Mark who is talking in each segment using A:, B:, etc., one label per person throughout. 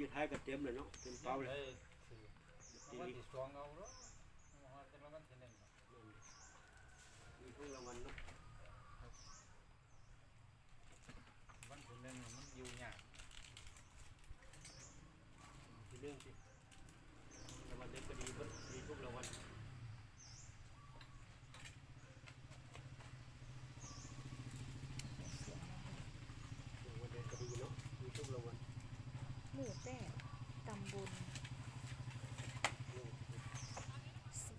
A: อยู่ท้ายก็เต็มเลยเนาะเต็มเป้าเลย
B: ได้
A: ที
B: วัน
A: นี้
B: ที่สองเอาเนาะเอาจะมาวันที่หนึ่ง
A: มีทุกรางวัลเนาะ
B: วันที่หนึ่งมันอยู่ยาก
A: ทีเรื่องสิรางวัลเล็กก็ดีเบิดดีทุกรางวัลรางวัลเล็กก็ดีเนาะมีทุกรางวัล
C: หมู่แปดตำบลสี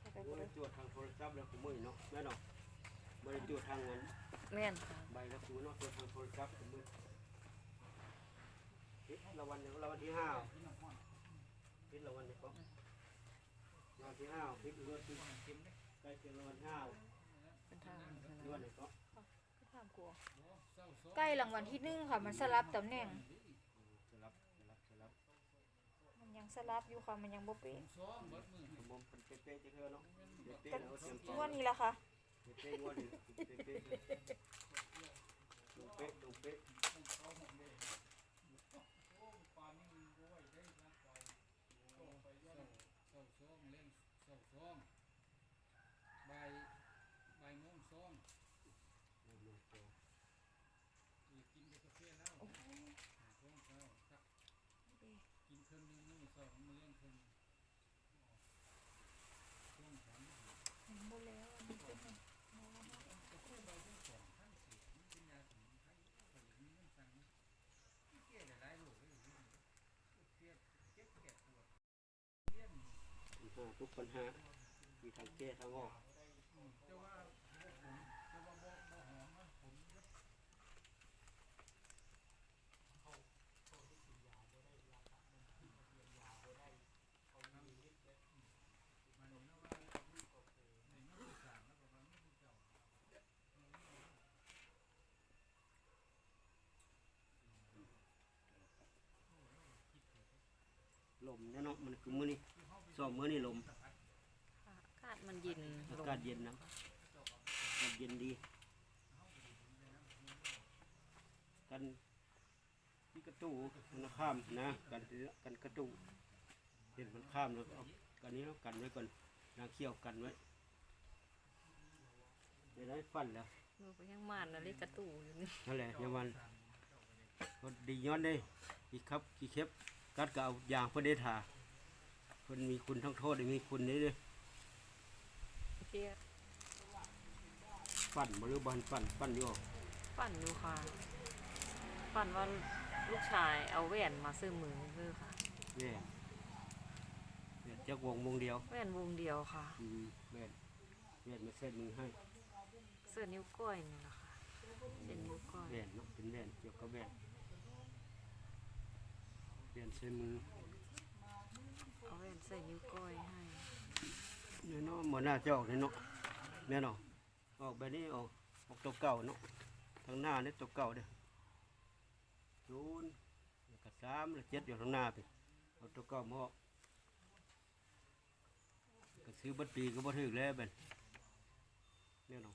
C: ใช่ ไป
A: บ่ได้
C: ได้
A: ตรวจทางโทรศัพท์แล้วกูมือเนาะแม่เนาะบ่ได้ตรวจทางเงิน
C: แม่นค่ะ
A: ใบแล้วกูเนาะตรวจทางโทรศัพท์กูมือเฮ็ดรางวัลเนี่ยรางวัลที่ห้าเฮ็ดรางวัลเนี่ยก็รางวัลที่ห้าเฮ็ดรางวัลที่ใกล้เคียงรางวัลห้า
C: เป็นทาง
A: รางวัลเนี่ยก็
C: ทางกลัวใกล้รางวัลที่หนึ่งค่ะ มันสลับตำแหน่ง
A: สลับสลับสลับ
C: มันยัง สลับอยู่ค่ะมันยังบ่เป๊ะ
A: ผมมองเป็นเป๊ะๆจะเท่าเนาะเป๊ะ
C: แต่
A: ๆแล้วเตรียม
C: งวดนี้ละค่ะ
A: เป๊ะๆงวดนี้เป๊ะๆเลยลงเป๊ะลงเป๊ะ
B: เศร้าซ้อมเล่นเศร้าซ้อมบ่ายบ่ายโมงซ้อมอีกกินกาแฟแล้วซ้อมเช้าสักกินเครื่องนึงมื้อสองมื้อเล่นเครื่องซ้อมฉัน
C: ยังบ่แล้วอันนี้เป็นไง
B: ก็ค่อยเบาทั้งสองทั้งสี่มันเป็นยาสมุนไพรก็อย่างนี้มันสั่งนะเกี้ยหลายๆโรคเลยเกี้ยเจ็บแก่ปวดเลี้ยน
A: ปัญหามีทางแก้ทางออก
B: จะว่าบ่ผมนั่นะว่าในนักศึกษาแล้วก็ว่าไม่รู้เนาะ
A: มันคือมือนี้ซ้อมมือนี้ลม
C: มันเย็น
A: อากาศเย็นนะอากาศเย็นดี กันที่กระตู้มันข้ามนะ กันกันกระตู้เห็นมันข้ามแล้วก็เอากันนี้แล้วกันไว้ก่อนนางเขี้ยวกันไว้เดี๋ยวได้ฟันแล้ว
C: ดูไปยังมานนะเล็กกระตู่อยู่นี่
A: นั่นแหละอยามันพอดีย้อนได้อีกครับกี่เข็บกัดก็เอายางเพื่อได้ทาเพิ่นมีคุณทั้งโทษมีคุณนี่ด้วย
C: เพีย
A: ปั่นมาหรือบันปั่นปั่นอยู่
D: ปั่นอยู่ค่ะ ปั่นว่าลูกชายเอาแหวนมาซื้อมือคือค่ะ
A: แม่แม่จักวงวงเดียว
D: แหวนวงเดียวค่ะ
A: อืมแม่แม่มาเส้นมือให้
D: เสื้อนิ้วก้อยนี่แหละค่ะเส้นนิ้วก้อย
A: แม่เนาะเป็นแม่เกี่ยวกับแม่เปลี่ยนเส้นมือ
D: เอาแหวนใส่นิ้วก้อยให้
A: นี่เนาะหมอหน้าจะออกเนี่เนาะแม่เนาะออกแบบนี้ออกออกตัวเก่าเนาะทางหน้านี่ตัวเก่าเด้อศูนย์แล้วก็สามแล้วเจ็ดอยู่ทางหน้าไปเอาตัวเก่ามาออกก็ซื้อบัตรปีก็บ่ถึกแล้วเป็นเนี่ยเนาะ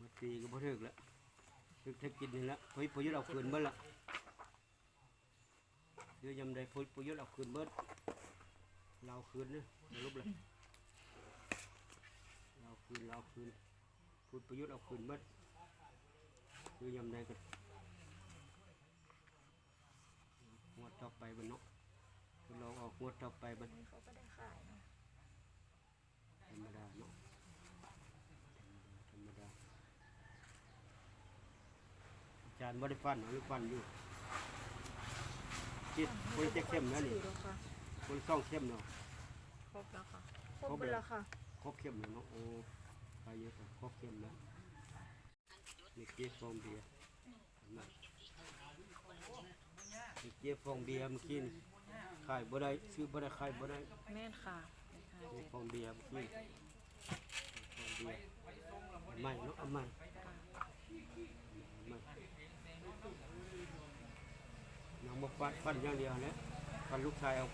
A: บัตรปีก็บ่ถึกแล้วถึกถึกกินนี่ละเฮ้ยพยุดเอาคืนเบิดละเดี๋ยวยำใดพอพยุดเอาคืนเบิดเราคืนเนี่ยลุบเลย คืนเราคืนพูดประยุทธ์เอาคืนหมัดคือยำใดกันงวดต่อไปบันเนาะเราออกงวดต่อไปบัน
C: เขาก็ได้ขายเนาะ
A: ธรรมดาเนาะธรรมดาอาจารย์บริฟันเอาหรือฟันอยู่จิตคนจะเข้มแล้วนี่
C: สี่แล้วค่ะ
A: คนซ่องเข้มเนาะ
D: ครบแล้วค่ะ
C: ครบไปแล้วค่ะ
A: ค รบเข้มแล้วเนาะโอ้ไปเยอะกว่าครบเข้มแล้วนี่เจ๊ฟองเบียร์เห็นไหมนี่เจ๊ฟองเบียร์เมื่อกี้นี่ขายบ่ได้ซื้อบ่ได้ขายบ่ได้
D: แม่นค่ะ
A: เจ๊ฟองเบียร์เมื่อกี้ฟองเบียร์เอาใหม่เนาะเอาใหม่เอาใหม่น้องมาฟันฟันอย่างเดียวแหล้วฟันลูกชายเอา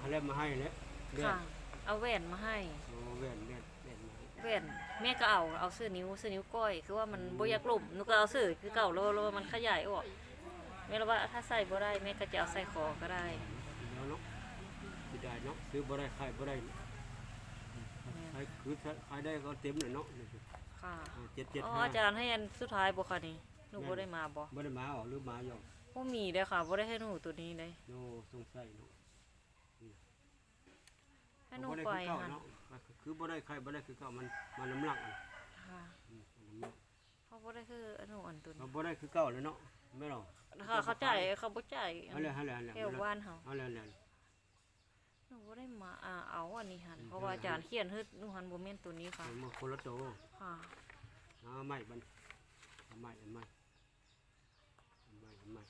A: อะไรมาให้แล้วเลื่อน
D: ค่ะ เอาแหวนมาให้
A: โอ้เลื่อนเลื่อนเลื่อนมาให้
D: แหวนแม่ก็เอาเอาเสื้อนิ้วเสื้อนิ้วก้อย คือว่ามันบ่อยากหลุมหนูก็เอาเสื้อคือเก่าแล้วแล้วมันขยายออกแม่ละว่าถ้าใส่บ่ได้แม่ก็จะเอาใส่คอก็ได้
A: แล้วเนาะสิได้เนาะซื้อบ่ได้ขายบ่ได้ขายคือขายได้ก็เต็มเลยเนาะ
D: ค่ะ
A: เจ็ดเจ็ด
D: อ๋อ
A: ห้า
D: อาจารย์ให้อันสุดท้ายบ่คะนี่หนูบ่ได้มาบ่
A: บ่ได้มาออกหรือมาหยอก
D: บ่มีเด้อค่ะบ่ได้ให้หนูตัวนี้เลย
A: โนสงสัยเนาะ
D: ให้หนู
A: บ่ได้
D: ไป
A: คือเก่า
D: หั่น
A: เนาะคือบ่ได้ขายบ่ได้คือเก่ามันมันน้ำหนัก
D: ค่ะ
A: อืมมันน้ำหนัก
D: เพราะบ่ได้คืออันหนูอันตัว
A: เรา
D: นี้
A: บ่ได้คือเก่าเลยเนาะไม่หรอก
D: ค่ะเขาจ่ายเขาบ่จ่าย
A: เอาเลยเอาเลยเอาเลย
D: แค่บ้านเฮา
A: เอาเลยเอาเลย
D: หนูบ่ได้มาอ่าเอาอันนี้หั่นเพราะว่าอาจารย์เขียนให้หนูหันบ่แม่นตัวนี้ค่ะ
A: เอามาคนละโตว
D: ค่ะ
A: เอาใหม่บันเอาใหม่เอาใหม่เอาใหม่เอาใหม่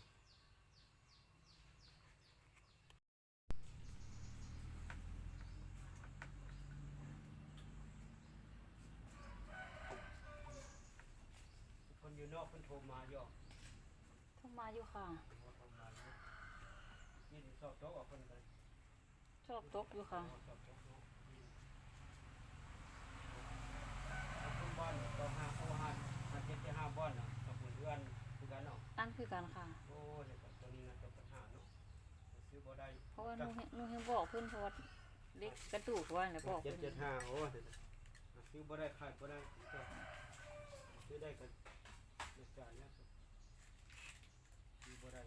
A: อยู่นอกคนโทรมาอยู่
C: โทรมาอยู่ค่ะ
A: โทรมาอยู่นี่สอบโต๊ะกับคนไป
C: ชอบตกอยู่ค่ะ
A: สอบโต๊ะเนาะอืมเอาคนบ้านก็ห้าโอ้ห้าห้าเจ็ดเจ็ดห้าบ้านนะกับเพื่อนคือกันเนาะ
C: อันคือกันค่ะ
A: โอ้เดี๋ยวก่อนตัวนี้นะตัวปัญหาเนาะซื้อบ่ได้
C: เพราะว่าหนูเห็นหนูเห็นบอกเพิ่นเพราะว่าเด็กกระดูกว่าเนี่ยบอก
A: เจ็ด
C: เพิ่น
A: เจ็ดห้าโอ้เดี๋ยวนะซื้อบ่ได้ขายบ่ได้ก็ซื้อได้ก็เด็ก จ่ายแล้วก็ซื้อบ่ได้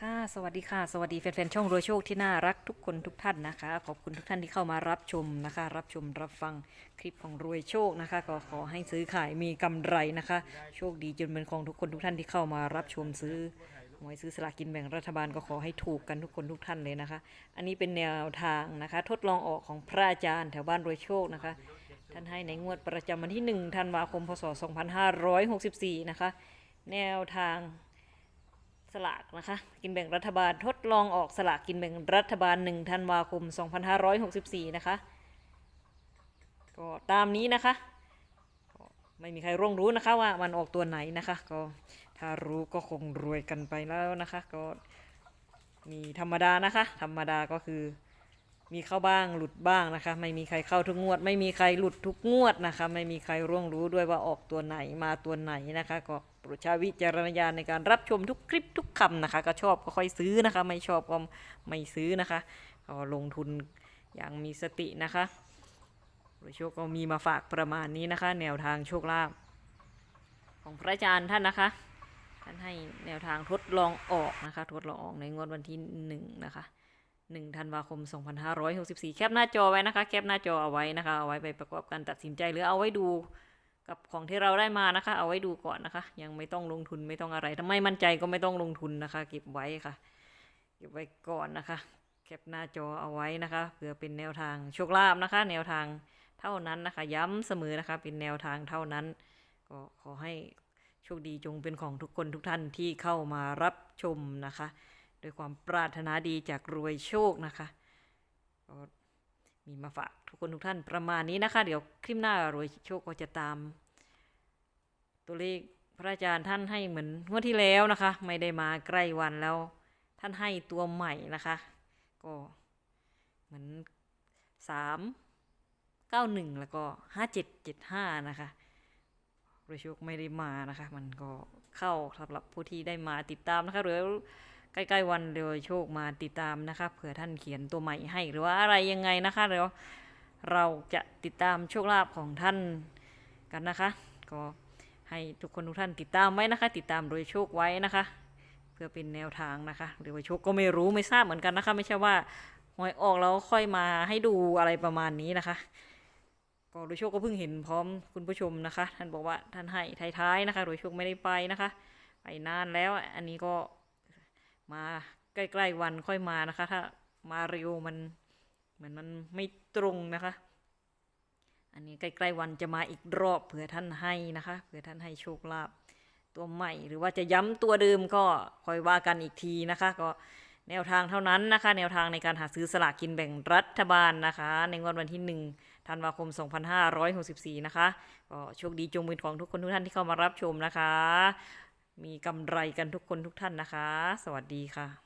D: ค่ะ สวัสดีค่ะ สวัสดีแฟนๆ ช่องรวยโชคที่น่ารักทุกคนทุกท่านนะคะ ขอบคุณทุกท่านที่เข้ามารับชมนะคะ รับชมรับฟังคลิปของรวยโชคนะคะ ก็ขอให้ซื้อขายมีกำไรนะคะ โชคดีจนเป็นของทุกคนทุกท่านที่เข้ามารับชมซื้อหวยซื้อสลากกินแบ่งรัฐบาลก็ขอให้ถูกกันทุกคนทุกท่านเลยนะคะ อันนี้เป็นแนวทางนะคะ ทดลองออกของพระอาจารย์แถวบ้านรวยโชคนะคะ ท่านให้ในงวดประจำวันที่ 1 ธันวาคม พศ 2564 นะคะ แนวทางสลากนะคะ กินแบ่งรัฐบาลทดลองออกสลากกินแบ่งรัฐบาล 1 ธันวาคม 2564 นะคะ ก็ตามนี้นะคะ ไม่มีใครร่วงรู้นะคะว่ามันออกตัวไหนนะคะ ก็ถ้ารู้ก็คงรวยกันไปแล้วนะคะ ก็มีธรรมดานะคะ ธรรมดาก็คือ มีเข้าบ้างหลุดบ้างนะคะ ไม่มีใครเข้าทุกงวด ไม่มีใครหลุดทุกงวดนะคะ ไม่มีใครร่วงรู้ด้วยว่าออกตัวไหนมาตัวไหนนะคะ ก็โปรดใช้วิจารณญาณในการรับชมทุกคลิปทุกคำนะคะ ก็ชอบก็ค่อยซื้อนะคะ ไม่ชอบก็ไม่ซื้อนะคะก็ลงทุนอย่างมีสตินะคะโดยโชคก็มีมาฝากประมาณนี้นะคะ แนวทางโชคลาภของพระอาจารย์ท่านนะคะท่านให้แนวทางทดลองออกนะคะ ทดลองออกในงวดวันที่หนึ่งนะคะ หนึ่งธันวาคม 2564 แคปหน้าจอไว้นะคะ แคปหน้าจอเอาไว้นะคะ เอาไว้ไปประกอบการตัดสินใจหรือเอาไว้ดูกับของที่เราได้มานะคะ เอาไว้ดูก่อนนะคะ ยังไม่ต้องลงทุนไม่ต้องอะไรถ้าไม่มั่นใจก็ไม่ต้องลงทุนนะคะ เก็บไว้ค่ะ เก็บไว้ก่อนนะคะ แคปหน้าจอเอาไว้นะคะเพื่อเป็นแนวทางโชคลาภนะคะ แนวทางเท่านั้นนะคะ ย้ำเสมอนะคะ เป็นแนวทางเท่านั้น ก็ขอให้โชคดีจงเป็นของทุกคนทุกท่านที่เข้ามารับชมนะคะ ด้วยความปรารถนาดีจากรวยโชคนะคะก็มีมาฝากทุกคนทุกท่านประมาณนี้นะคะ เดี๋ยวคลิปหน้ารวยโชคก็จะตาม ตัวเลขพระอาจารย์ท่านให้เหมือนงวดที่แล้วนะคะ ไม่ได้มาใกล้วันแล้ว ท่านให้ตัวใหม่นะคะ ก็เหมือนสามเก้าหนึ่งแล้วก็ห้าเจ็ดเจ็ดห้านะคะรวยโชคไม่ได้มานะคะ มันก็เข้าสำหรับผู้ที่ได้มาติดตามนะคะหรือ ใกล้ๆวันรวยโชคมาติดตามนะคะเผื่อท่านเขียนตัวใหม่ให้หรือว่าอะไรยังไงนะคะเดี๋ยวเราจะติดตามโชคลาภของท่านกันนะคะ ก็ให้ทุกคนทุกท่านติดตามไว้นะคะ ติดตามรวยโชคไว้นะคะ เพื่อเป็นแนวทางนะคะรวยโชคก็ไม่รู้ไม่ทราบเหมือนกันนะคะ ไม่ใช่ว่าหวยออกแล้วค่อยมาให้ดูอะไรประมาณนี้นะคะก็โดยโชคก็เพิ่งเห็นพร้อมคุณผู้ชมนะคะ ท่านบอกว่าท่านให้ท้ายๆนะคะ โดยโชคไม่ได้ไปนะคะ ไปนานแล้วอันนี้ก็ มาใกล้ๆวันค่อยมานะคะ ถ้ามาเร็วมันเหมือนมันไม่ตรงนะคะ อันนี้ใกล้ๆวันจะมาอีกรอบเผื่อท่านให้นะคะเผื่อท่านให้โชคลาภตัวใหม่หรือว่าจะย้ำตัวเดิมก็ค่อยว่ากันอีกทีนะคะ ก็แนวทางเท่านั้นนะคะ แนวทางในการหาซื้อสลากกินแบ่งรัฐบาลนะคะ ในงวดวันที่หนึ่งธันวาคม 2564 นะคะ ก็โชคดีจงเป็นของทุกคนทุกท่านที่เข้ามารับชมนะคะ มีกำไรกันทุกคนทุกท่านนะคะ สวัสดีค่ะ